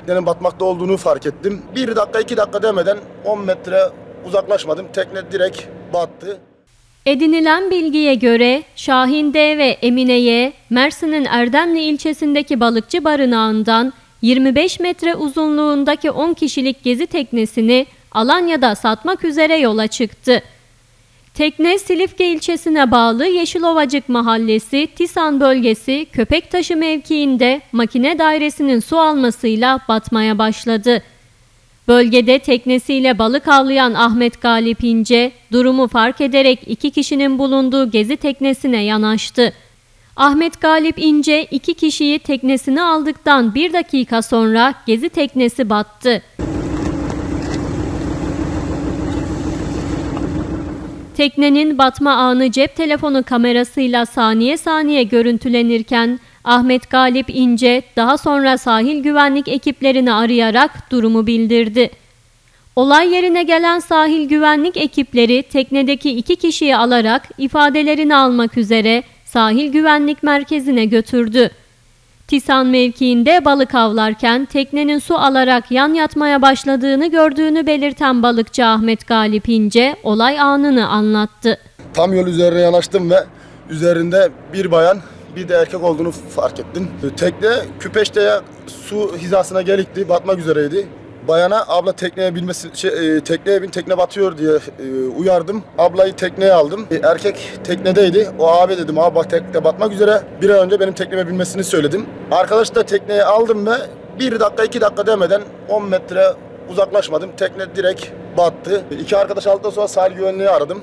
teknenin batmakta olduğunu fark ettim. Bir dakika iki dakika demeden 10 metre uzaklaşmadım. Tekne direkt battı. Edinilen bilgiye göre Şahin D ve Emine Y, Mersin'in Erdemli ilçesindeki balıkçı barınağından 25 metre uzunluğundaki 10 kişilik gezi teknesini Alanya'da satmak üzere yola çıktı. Tekne Silifke ilçesine bağlı Yeşilovacık Mahallesi, Tisan bölgesi Köpektaşı mevkiinde makine dairesinin su almasıyla batmaya başladı. Bölgede teknesiyle balık avlayan Ahmet Galip İnce durumu fark ederek iki kişinin bulunduğu gezi teknesine yanaştı. Ahmet Galip İnce iki kişiyi teknesine aldıktan bir dakika sonra gezi teknesi battı. Teknenin batma anı cep telefonu kamerasıyla saniye saniye görüntülenirken Ahmet Galip İnce daha sonra sahil güvenlik ekiplerini arayarak durumu bildirdi. Olay yerine gelen sahil güvenlik ekipleri teknedeki iki kişiyi alarak ifadelerini almak üzere sahil güvenlik merkezine götürdü. Tisan mevkiinde balık avlarken teknenin su alarak yan yatmaya başladığını gördüğünü belirten balıkçı Ahmet Galip İnce olay anını anlattı. Tam yol üzerine yanaştım ve üzerinde bir bayan bir de erkek olduğunu fark ettim. Tekne Küpeşte'ye su hizasına gelikti, batmak üzereydi. Bayana abla tekneye binmesi, şey, e, tekneye bin tekne batıyor diye e, uyardım. Ablayı tekneye aldım. E, erkek teknedeydi. O abi dedim abi bak tekne batmak üzere. Bir an önce benim tekneme binmesini söyledim. Arkadaş da tekneye aldım ve bir dakika iki dakika demeden 10 metre uzaklaşmadım. Tekne direkt battı. İki arkadaş aldıktan sonra sahil güvenliği aradım.